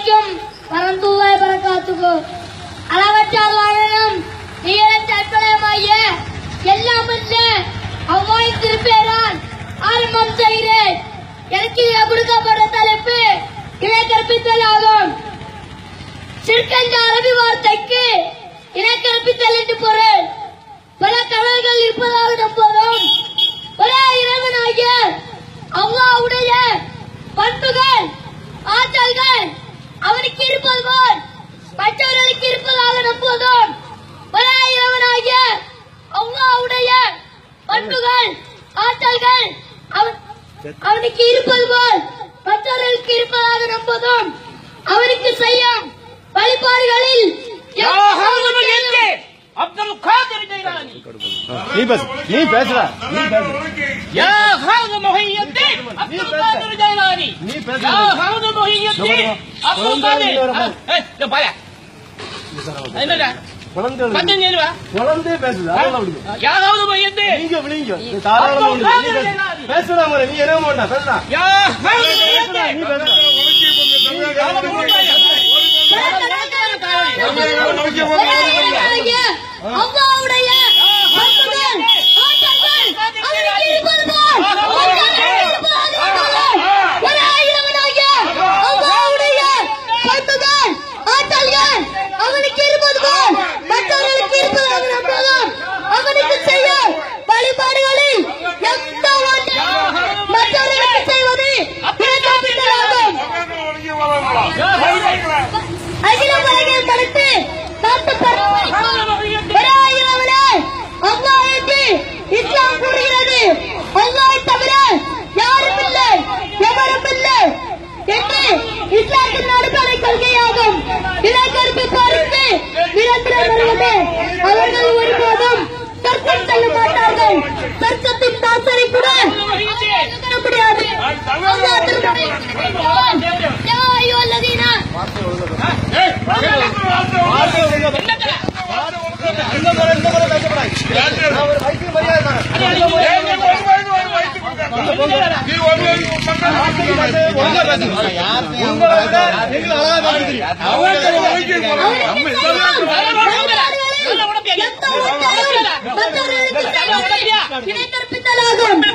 அலைக்கும் வரந்துல்லாய் பரக்காத்துக்கு. அளவற்றால் வாழனும் நிகழற்ற அற்புதமாகிய எல்லாம் அவ்வாய் திருப்பேரால் ஆரம்பம் செய்கிறேன். எனக்கு கொடுக்கப்பட்ட தலைப்பு இணை கற்பித்தல் ஆகும் சிற்கென்ற அரபி வார்த்தைக்கு இணை கற்பித்தல் என்று பொருள். பல கடல்கள் இருப்பதாக நம்புகிறோம். ஒரே இறைவனாகிய அவ்வாவுடைய பண்புகள் ஆற்றல்கள் அவனுக்கு மற்றவர்களுக்கு இருப்பதாக நம்புவதும் பலாயிரவனாகிய இறைவனாகிய பண்புகள் ஆற்றல்கள் அவன் அவனுக்கு இருப்பது போல் மற்றவர்களுக்கு இருப்பதாக நம்புவதும் அவனுக்கு செய்யும் வழிபாடுகளில் யா ஹவுது முஹித்தே அப்துல் காதிர் ஜைலானி நீ பேசு நீ பேசுடா நீ பேசு. யா ஹவுது முஹித்தே அப்துல் காதிர் ஜைலானி. நீ பேசு. யா ஹவுது அப்துல் காதிர். பாயா. என்னடா? குழந்தை பேசுது. நீங்க விழுங்க தாராளமா என்ன பேசுடா ಐದು ರೂಪಾಯಿಗೆ ಬರುತ್ತೆ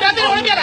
வார்த்தை ஒழுங்கா